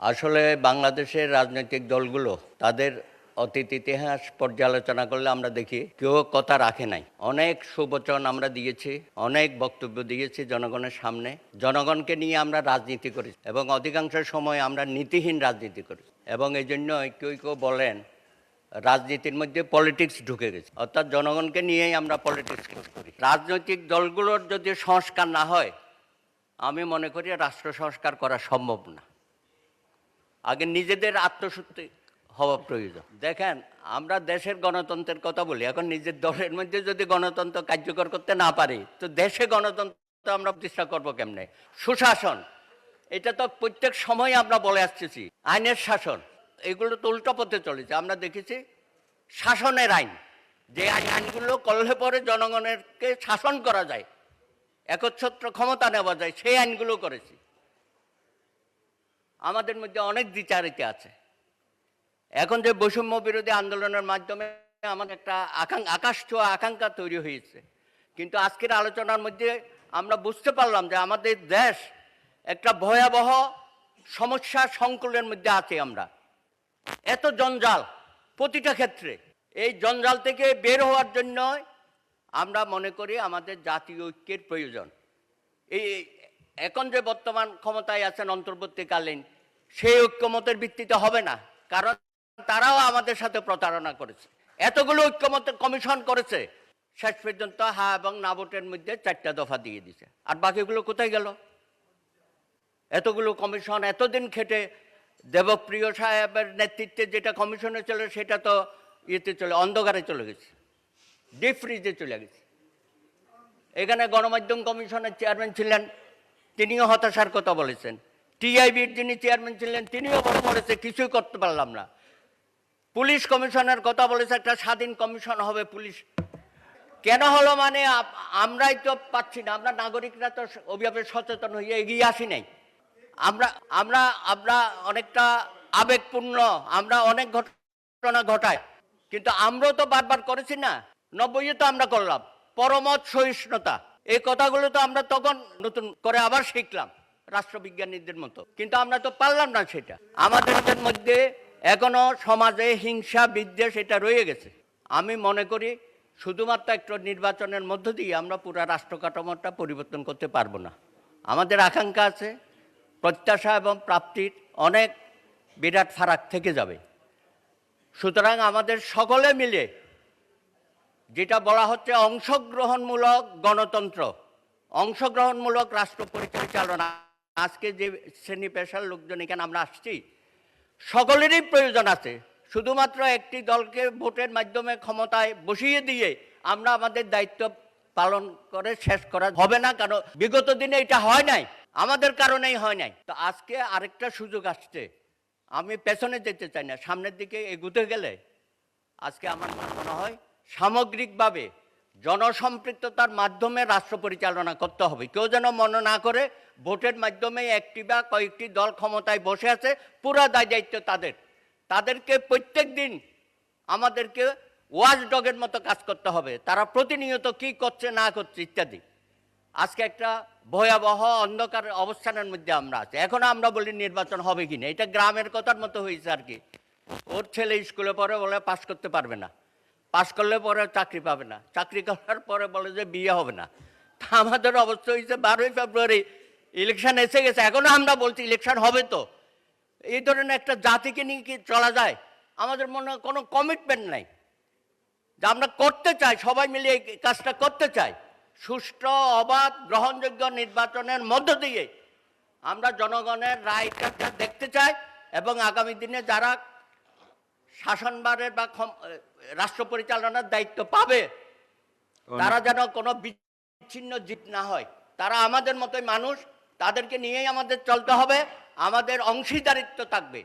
আসলে বাংলাদেশের রাজনৈতিক দলগুলো তাদের অতীত ইতিহাস পর্যালোচনা করলে আমরা দেখি কেউ কথা রাখে নাই। অনেক সুবচন আমরা দিয়েছি, অনেক বক্তব্য দিয়েছি জনগণের সামনে। জনগণকে নিয়ে আমরা রাজনীতি করি এবং অধিকাংশ সময় আমরা নীতিহীন রাজনীতি করি এবং এই জন্য কেউ কেউ বলেন, রাজনীতির মধ্যে পলিটিক্স ঢুকে গেছে। অর্থাৎ জনগণকে নিয়েই আমরা পলিটিক্স করি। রাজনৈতিক দলগুলোর যদি সংস্কার না হয়, আমি মনে করি রাষ্ট্র সংস্কার করা সম্ভব না। আগে নিজেদের আত্মশুদ্ধি হওয়া প্রয়োজন। দেখেন, আমরা দেশের গণতন্ত্রের কথা বলি, এখন নিজের দলের মধ্যে যদি গণতন্ত্র কার্যকর করতে না পারি, তো দেশে গণতন্ত্র আমরা প্রতিষ্ঠা করব কেমনে? সুশাসন, এটা তো প্রত্যেক সময় আমরা বলে আসতেছি, আইনের শাসন, এগুলো তো উল্টো পথে চলেছে। আমরা দেখেছি শাসনের আইন, যে আইন আইনগুলো করলে পরে জনগণেরকে শাসন করা যায়, একচ্ছত্র ক্ষমতা নেওয়া যায়, সেই আইনগুলো করেছি। আমাদের মধ্যে অনেক দ্বিচারিতা আছে। এখন যে বৈষম্য বিরোধী আন্দোলনের মাধ্যমে আমাদের একটা আকাশ ছোঁয়া আকাঙ্ক্ষা তৈরি হয়েছে। কিন্তু আজকের আলোচনার মধ্যে আমরা বুঝতে পারলাম যে আমাদের দেশ একটা ভয়াবহ সমস্যা সংকুলের মধ্যে আছে আমরা। এত জঞ্জাল প্রতিটা ক্ষেত্রে। এই জঞ্জাল থেকে বের হওয়ার জন্য আমরা মনে করি আমাদের জাতীয় ঐক্যের প্রয়োজন। এই, এখন যে বর্তমান ক্ষমতায় আছেন অন্তর্বর্তীকালীন সেই ঐক্যমতের ভিত্তিতে হবে না, কারণ তারাও আমাদের সাথে প্রতারণা করেছে। এতগুলো ঐক্যমত কমিশন করেছে, শেষ পর্যন্ত হা এবং না ভোটের মধ্যে চারটা দফা দিয়ে দিছে। আর বাকিগুলো কোথায় গেল? এতগুলো কমিশন এতদিন খেটে দেবপ্রিয় সাহেবের নেতৃত্বে যেটা কমিশনে চলে, সেটা তো ইয়েতে চলে, অন্ধকারে চলে গেছে, ডিপ ফ্রিজে চলে গেছে। এখানে গণমাধ্যম কমিশনের চেয়ারম্যান ছিলেন, তিনিও হতাশার কথা বলেছেন। টিআইবির যিনি চেয়ারম্যান ছিলেন, তিনিও বড় বলেছে কিছুই করতে পারলাম না। পুলিশ কমিশনের কথা বলেছে, একটা স্বাধীন কমিশন হবে পুলিশ। কেন হলো মানে আমরাই তো পাচ্ছি না, আমরা নাগরিকরা তো অভিভাবে সচেতন হয়ে এগিয়ে আসি নাই। আমরা আমরা আমরা অনেকটা আবেগপূর্ণ, আমরা অনেক ঘটনা ঘটাই কিন্তু আমরাও তো বারবার করেছি না। নব্বইয়ে তো আমরা করলাম, পরমত সহিষ্ণুতা। এই কথাগুলো তো আমরা তখন নতুন করে আবার শিখলাম। রাষ্ট্রবিজ্ঞানীদের মতো। কিন্তু আমরা তো পারলাম না সেটা। আমাদের মধ্যে এখনও সমাজে হিংসা, বিদ্বেষ এটা রয়ে গেছে। আমি মনে করি শুধুমাত্র একটা নির্বাচনের মধ্য দিয়ে আমরা পুরো রাষ্ট্র কাঠামোটা পরিবর্তন করতে পারব না। আমাদের আকাঙ্ক্ষা আছে, প্রত্যাশা এবং প্রাপ্তির অনেক বিরাট ফারাক থেকে যাবে। সুতরাং আমাদের সকলে মিলে যেটা বলা হচ্ছে অংশগ্রহণমূলক গণতন্ত্র, অংশগ্রহণমূলক রাষ্ট্র পরিচালনা আজকে যে শ্রেণি পেশার লোকজন এখানে আমরা আসছি, সকলেরই প্রয়োজন আছে। শুধুমাত্র একটি দলকে ভোটের মাধ্যমে ক্ষমতায় বসিয়ে দিয়ে আমরা আমাদের দায়িত্ব পালন করে শেষ করা হবে না, কারণ বিগত দিনে এটা হয় নাই। আমাদের কারণেই হয় নাই। তো আজকে আরেকটা সুযোগ আসছে। আমি পেছনে যেতে চাই না, সামনের দিকে এগুতে গেলে আজকে আমার মনে হয় সামগ্রিকভাবে জনসম্পৃক্ততার মাধ্যমে রাষ্ট্র পরিচালনা করতে হবে। কেউ যেন মনে না করে ভোটের মাধ্যমে একটি বা কয়েকটি দল ক্ষমতায় বসে আছে, পুরো দায় দায়িত্ব তাদের। তাদেরকে প্রত্যেক দিন আমাদেরকে ওয়াচ ডগের মতো কাজ করতে হবে। তারা প্রতিনিয়ত কি করছে, না করছে ইত্যাদি। আজকে একটা ভয়াবহ অন্ধকার অবস্থানের মধ্যে আমরা আছি। এখন আমরা বলি নির্বাচন হবে কি না এটা গ্রামের কথার মতো হয়েছে আর কি। ওর ছেলে স্কুলে পড়ে, বলে পাশ করতে পারবে না। পাশ করলে পরে চাকরি পাবে না। চাকরি করার পরে বলে যে বিয়ে হবে না। তা আমাদের অবস্থা হয়েছে বারোই ফেব্রুয়ারি। ইলেকশন এসে গেছে। এখনও আমরা বলছি ইলেকশন হবে তো। এই ধরনের একটা জাতিকে নিয়ে কি চলা যায়? আমাদের মনে হয় কোনো কমিটমেন্ট নাই। যে আমরা করতে চাই, সবাই মিলে এই কাজটা করতে চাই। সুষ্ঠু, অবাধ, গ্রহণযোগ্য নির্বাচনের মধ্য দিয়ে আমরা জনগণের রায়টা দেখতে চাই এবং আগামী দিনে যারা শাসনবারের বা রাষ্ট্র পরিচালনার দায়িত্ব পাবে। তারা যেন কোনো বিচ্ছিন্ন জিত না হয়। তারা আমাদের মতোই মানুষ তাদেরকে নিয়েই আমাদের চলতে হবে। আমাদের অংশীদারিত্ব থাকবে।